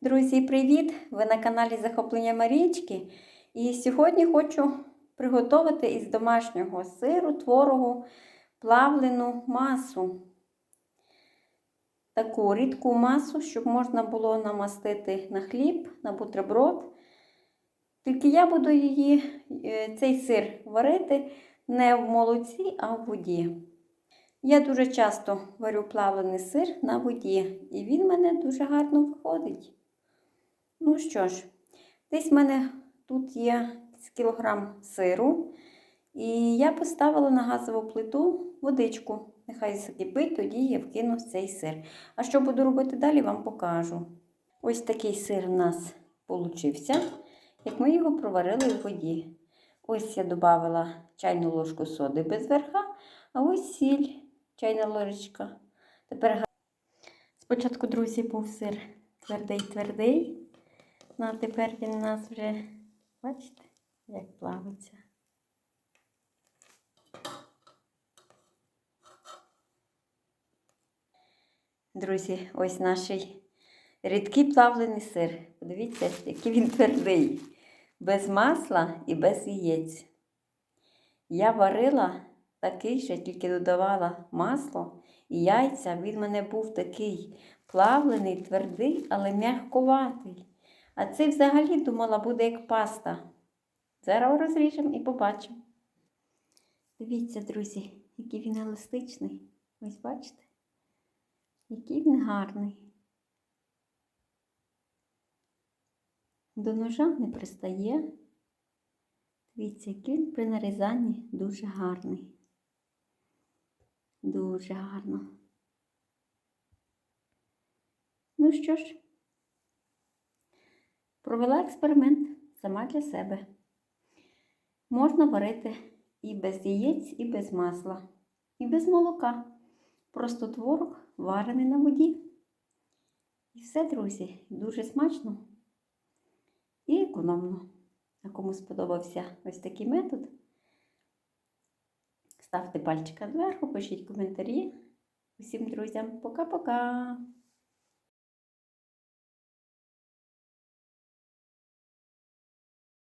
Друзі, привіт! Ви на каналі Захоплення Марічки. І сьогодні хочу приготувати із домашнього сиру, творогу, плавлену масу. Таку рідку масу, щоб можна було намастити на хліб, на бутерброд. Тільки я буду її, е, цей сир варити не в молоці, а в воді. Я дуже часто варю плавлений сир на воді, і він мене дуже гарно виходить. Ну що ж, десь в мене тут є кілограм сиру, і я поставила на газову плиту водичку. Нехай закипить, тоді я вкину цей сир. А що буду робити далі, вам покажу. Ось такий сир у нас получився, як ми його проварили в воді. Ось я додала чайну ложку соди без верха, а ось сіль, чайна ложечка. Тепер спочатку, друзі, був сир твердий-твердий. Ну, а тепер він у нас вже, бачите, як плавиться. Друзі, ось наш рідкий плавлений сир. Подивіться, який він твердий, без масла і без яєць. Я варила такий же, тільки додавала масло і яйця. Він в мене був такий плавлений, твердий, але м'ягковатий. А цей взагалі думала буде як паста. Зараз розріжемо і побачимо. Дивіться, друзі, який він еластичний. Ось бачите? Який він гарний. До ножа не пристає. Дивіться, який він при нарізанні дуже гарний. Дуже гарно. Ну що ж, провела експеримент сама для себе. Можна варити і без яєць, і без масла, і без молока. Просто творог варений на воді. І все, друзі, дуже смачно і економно. А кому сподобався ось такий метод, ставте пальчика зверху, пишіть коментарі. Усім друзям пока-пока!